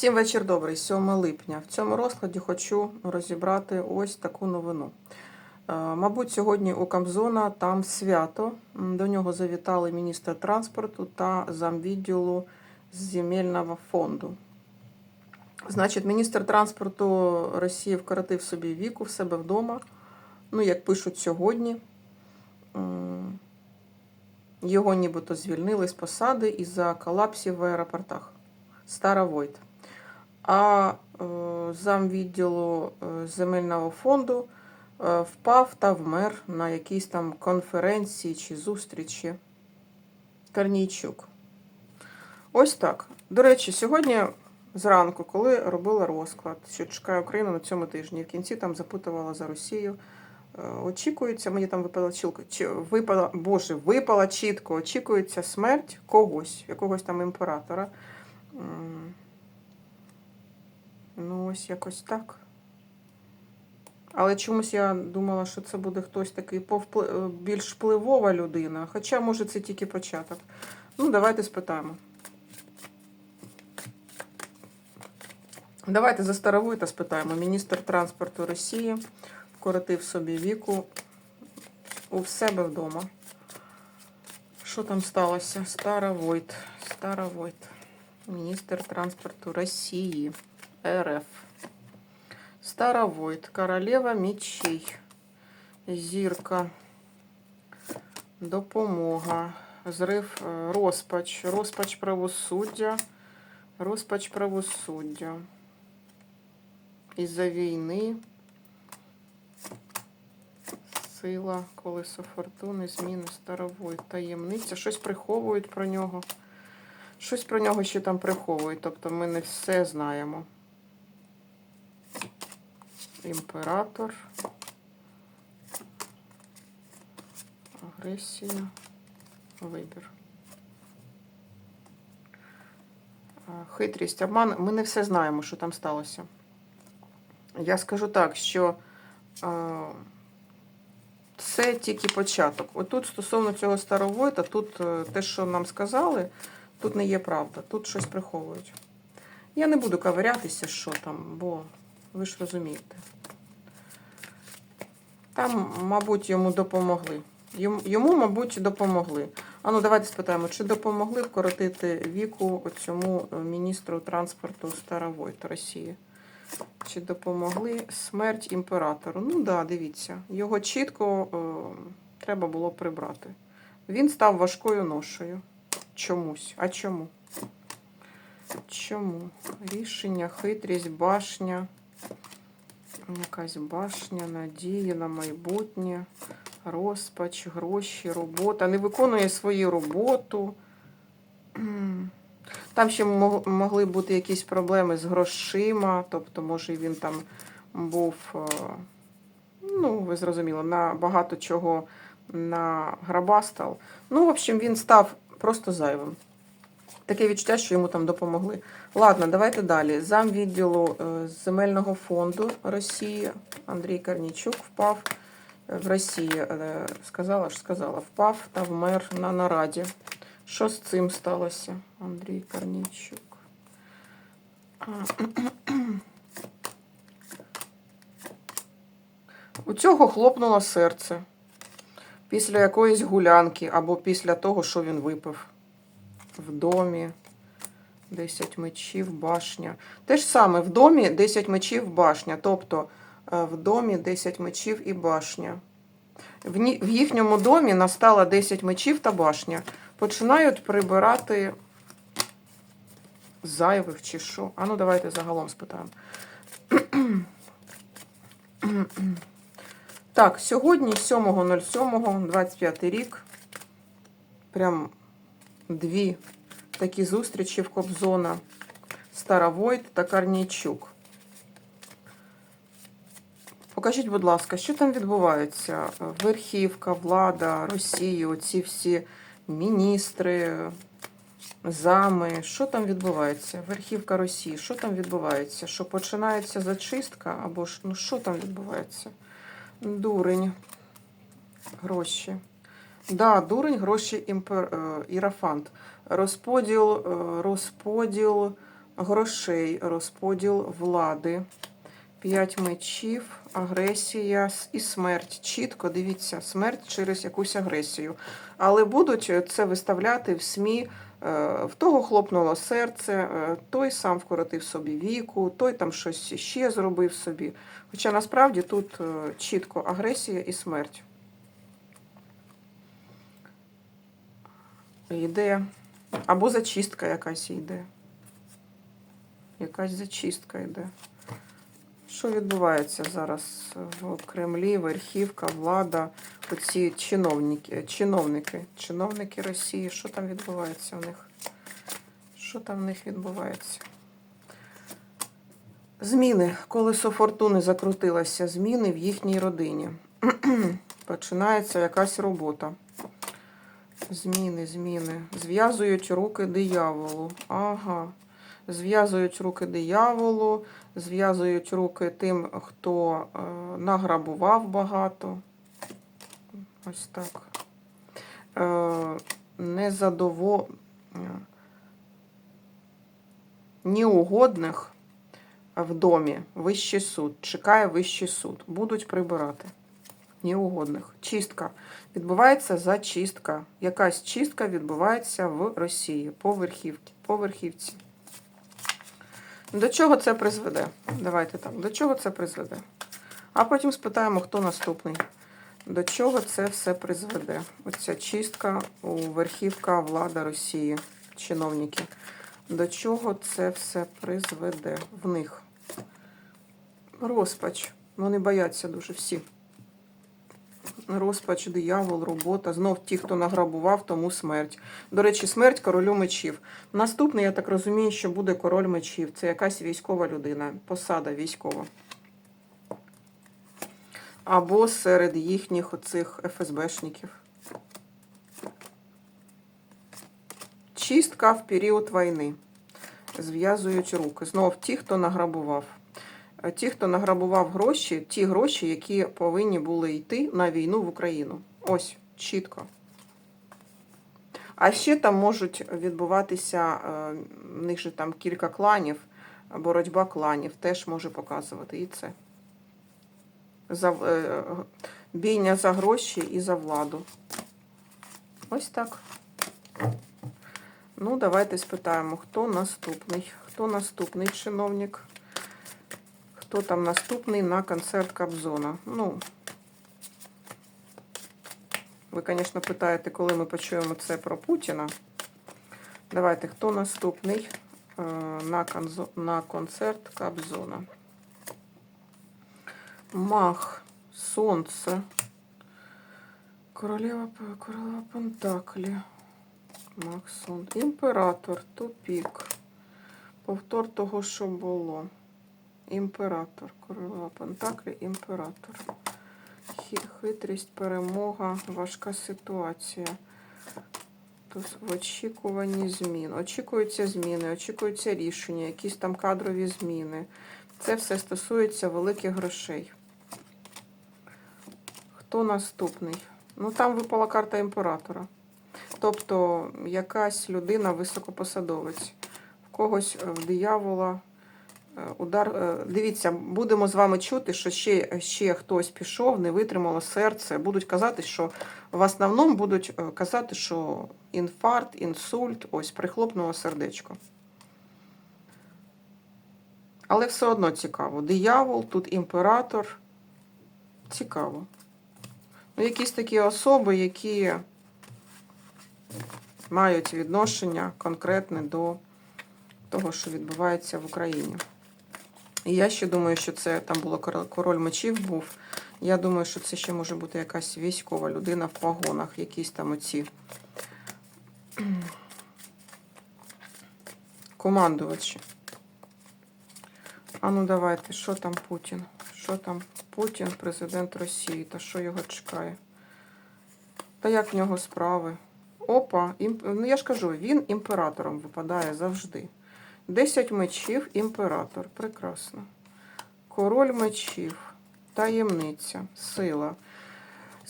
Всім вечір добрий, 7 липня. В цьому розкладі хочу розібрати ось таку новину. Е, Мабуть, сьогодні у Камзона там свято. До нього завітали міністр транспорту та замвідділу земельного фонду. Значить, міністр транспорту Росії вкоротив собі віку в себе вдома. Ну, як пишуть сьогодні. Його нібито звільнили з посади із-за колапсів в аеропортах. Старовойт. А е, замвідділу е, земельного фонду е, впав та вмер на якійсь там конференції чи зустрічі. Корнійчук. Ось так. До речі, сьогодні зранку, коли робила розклад, що чекає Україну на цьому тижні, в кінці там запитувала за Росію. Очікується, мені там випала чілка, чи випала, боже, випала чітко, очікується смерть когось, якогось там імператора. Ну, ось якось так. Але чомусь я думала, що це буде хтось такий повпли- е, більш впливова людина. Хоча, може, це тільки початок. Ну, давайте спитаємо. Давайте за Старовойта спитаємо. Міністр транспорту Росії вкоротив собі віку у себе вдома. Що там сталося? Старовойт. Старовойт. Міністр транспорту Росії. РФ. Старовойт. Королева мечей. Зірка. Допомога. Зрив, е, розпач. Розпач правосуддя. Розпач правосуддя. Із-за війни. Сила, колесо фортуни, зміни, старовойт. Таємниця. Щось приховують про нього. Щось про нього ще там приховують. Тобто ми не все знаємо. Імператор. Агресія. Вибір. Хитрість, обман. Ми не все знаємо, що там сталося. Я скажу так, що це тільки початок. Отут стосовно цього старовойта, тут е, те, що нам сказали, тут не є правда, тут щось приховують. Я не буду каверятися, що там, бо ви ж розумієте. Там, мабуть, йому допомогли. Йому, мабуть, допомогли. А ну давайте спитаємо, чи допомогли вкоротити віку цьому міністру транспорту Старовойт Росії? Чи допомогли смерть імператору? Ну так, да, дивіться, його чітко е, треба було прибрати. Він став важкою ношею. Чомусь. А чому? Чому? Рішення, хитрість, башня. Якась башня, надія на майбутнє, розпач, гроші, робота. Не виконує свою роботу. Там ще могли бути якісь проблеми з грошима, тобто, може, він там був, е, ну, ви зрозуміли, на багато чого на грабастал. Ну, в общем, він став просто зайвим. Таке відчуття, що йому там допомогли. Ладно, давайте далі. Зам відділу е, земельного фонду Росії Андрій Корнійчук впав е, в Росії. е, Сказала ж, сказала, впав та вмер на нараді. Що з цим сталося, Андрій Корнійчук? А, У цього хлопнуло серце після якоїсь гулянки або після того, що він випив в домі. 10 мечів, башня. Те ж саме в домі 10 мечів, башня. Тобто е, в домі 10 мечів і башня. В їхньому домі настало 10 мечів та башня. Починають прибирати зайвих чи що. А ну давайте загалом спитаємо. Так, сьогодні 7.07.25 рік. Прям дві такі зустрічі в Кобзона. Старовойт та Карнійчук. Покажіть, будь ласка, що там відбувається? Верхівка, влада, Росія, оці всі міністри, зами. Що там відбувається? Верхівка Росії, що там відбувається? Що починається зачистка? Або ж ну що там відбувається? Дурень. Гроші. Да, дурень, гроші імпер... е, ірафант. Розподіл, е, розподіл грошей, розподіл влади. П'ять мечів, агресія і смерть. Чітко дивіться, смерть через якусь агресію. Але будуть це виставляти в СМІ. е, В того хлопнуло серце, е, той сам вкоротив собі віку, той там щось ще зробив собі. Хоча насправді тут е, чітко агресія і смерть. Йде. Або зачистка якась йде. Якась зачистка йде. Що відбувається зараз в Кремлі, верхівка, влада, оці чиновники, чиновники, чиновники Росії, що там відбувається в них? Що там в них відбувається? Зміни. Колесо фортуни закрутилося. Зміни в їхній родині. Починається якась робота. Зміни, зміни. Зв'язують руки дияволу. Ага. Зв'язують руки дияволу, зв'язують руки тим, хто е, награбував багато. Ось так. Е, незадово... Неугодних в домі вищий суд. Чекає вищий суд. Будуть прибирати. Неугодних. Чистка. Відбувається зачистка. Якась чистка відбувається в Росії по верхівці. По верхівці. До чого це призведе? Давайте так. До чого це призведе? А потім спитаємо, хто наступний. До чого це все призведе? Оця чистка у верхівка влада Росії, чиновники. До чого це все призведе в них? Розпач. Вони бояться дуже всі. Розпач, диявол, робота. Знов ті, хто награбував, тому смерть. До речі, смерть королю мечів. Наступний, я так розумію, що буде король мечів. Це якась військова людина, посада військова. Або серед їхніх оцих ФСБшників. Чистка в період війни. Зв'язують руки. Знов ті, хто награбував. Е, Ті, хто награбував гроші, ті гроші, які повинні були йти на війну в Україну. Ось, чітко. А ще там можуть відбуватися, е, в них же там кілька кланів, боротьба кланів теж може показувати і це. За, е, бійня за гроші і за владу. Ось так. Ну, давайте спитаємо, хто наступний. Хто наступний чиновник? Хто там наступний на концерт Кобзона? Ну, ви, звісно, питаєте, коли ми почуємо це про Путіна. Давайте, хто наступний е, на, концерт Кобзона? Мах, Сонце, Королева, Королева Пентаклі, Мах, Сонце, Імператор, Тупік, повтор того, що було. Імператор, королева Пентаклі, імператор. Хитрість, перемога, важка ситуація. Тож в очікуванні змін. Очікуються зміни, очікуються рішення, якісь там кадрові зміни. Це все стосується великих грошей. Хто наступний? Ну, там випала карта імператора. Тобто якась людина високопосадовець. В когось е, в диявола удар. е, Дивіться, будемо з вами чути, що ще, ще хтось пішов, не витримало серце. Будуть казати, що в основному будуть е, казати, що інфаркт, інсульт, ось прихлопнуло сердечко. Але все одно цікаво. Диявол, тут імператор. Цікаво. Ну, якісь такі особи, які мають відношення конкретне до того, що відбувається в Україні. І я ще думаю, що це там було король- мечів був. Я думаю, що це ще може бути якась військова людина в погонах, якісь там оці командувачі. А ну давайте, що там Путін? Що там Путін, президент Росії, та що його чекає? Та як в нього справи? Опа, імп... ну я ж кажу, він імператором випадає завжди. Десять мечів, імператор. Прекрасно. Король мечів, таємниця, сила.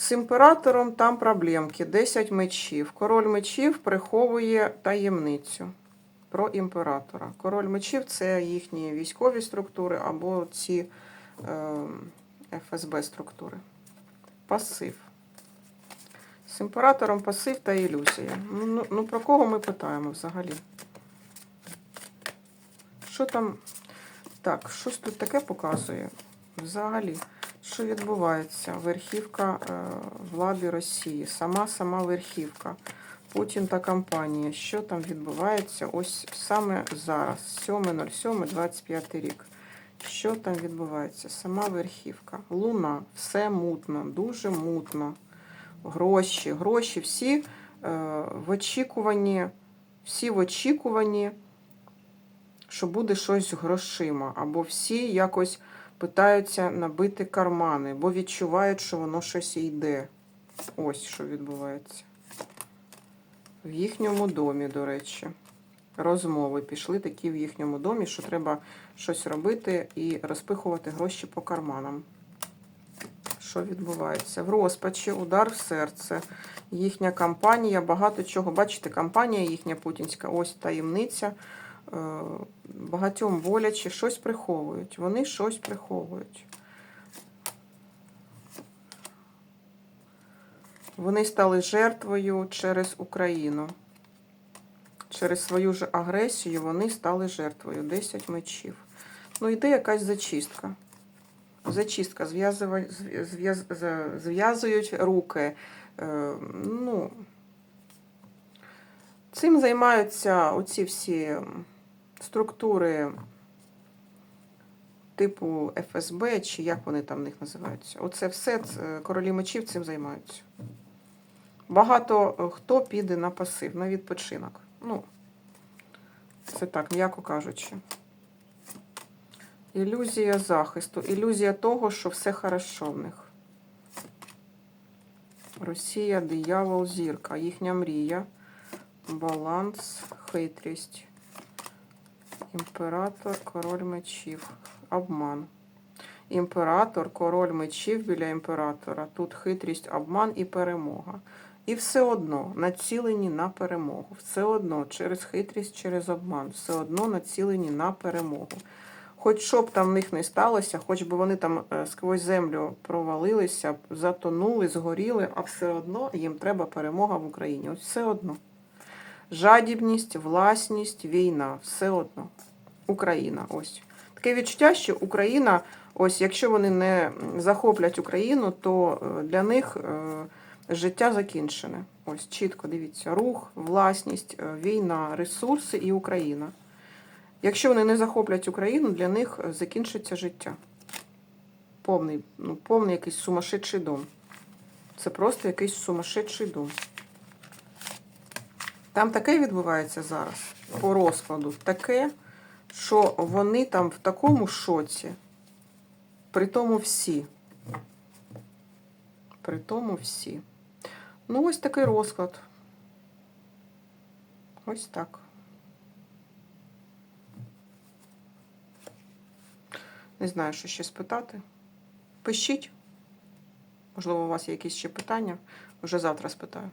З імператором там проблемки. 10 мечів. Король мечів приховує таємницю. про імператора. Король мечів це їхні військові структури або ці е, ФСБ структури. Пасив. З імператором пасив та ілюзія. Ну, ну про кого ми питаємо взагалі? Що там? Так, щось тут таке показує. Взагалі, що відбувається? Верхівка е, влади Росії, сама сама верхівка. Путін та компанія. Що там відбувається? Ось саме зараз, 7.07.25 рік. Що там відбувається? Сама верхівка. Луна, все мутно, дуже мутно. Гроші, гроші, всі е, в очікуванні, всі в очікуванні, що буде щось грошима, або всі якось питаються набити кармани, бо відчувають, що воно щось йде. Ось що відбувається. В їхньому домі, до речі. Розмови пішли такі в їхньому домі, що треба щось робити і розпихувати гроші по карманам. Що відбувається? В розпачі, удар в серце. Їхня кампанія, багато чого. Бачите, кампанія їхня путінська, ось таємниця. Е, Багатьом боляче, щось приховують. Вони щось приховують. Вони стали жертвою через Україну. Через свою ж агресію вони стали жертвою. 10 мечів. Ну, йде якась зачистка. Зачистка. Зв'язують руки. Е, Ну, цим займаються оці всі структури типу ФСБ, чи як вони там в них називаються. Оце все королі мечів цим займаються. Багато е, хто піде на пасив, на відпочинок. Ну, це так, м'яко кажучи. Ілюзія захисту, ілюзія того, що все хорошо в них. Росія, диявол, зірка, їхня мрія, баланс, хитрість, імператор, король мечів, обман. Імператор, король мечів біля імператора. Тут хитрість, обман і перемога. І все одно націлені на перемогу. Все одно через хитрість, через обман. Все одно націлені на перемогу. Хоч що б там в них не сталося, хоч би вони там е, сквозь землю провалилися, затонули, згоріли, а все одно їм треба перемога в Україні. Ось все одно. Жадібність, власність, війна, все одно. Україна. Ось. Таке відчуття, що Україна, ось якщо вони не захоплять Україну, то е, для них е, життя закінчене. Ось чітко дивіться: рух, власність, е, війна, ресурси і Україна. Якщо вони не захоплять Україну, для них закінчиться життя. Повний, ну, повний якийсь сумасшедший дом. Це просто якийсь сумасшедший дом. Там таке відбувається зараз по розкладу. Таке, що вони там в такому шоці. При тому всі. При тому всі. Ну, ось такий розклад. Ось так. Не знаю, що ще спитати. Пишіть. Можливо, у вас є якісь ще питання. Вже завтра спитаю.